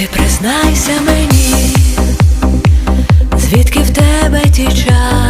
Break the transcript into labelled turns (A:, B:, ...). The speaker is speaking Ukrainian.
A: Ти признайся мені, звідки в тебе ті час.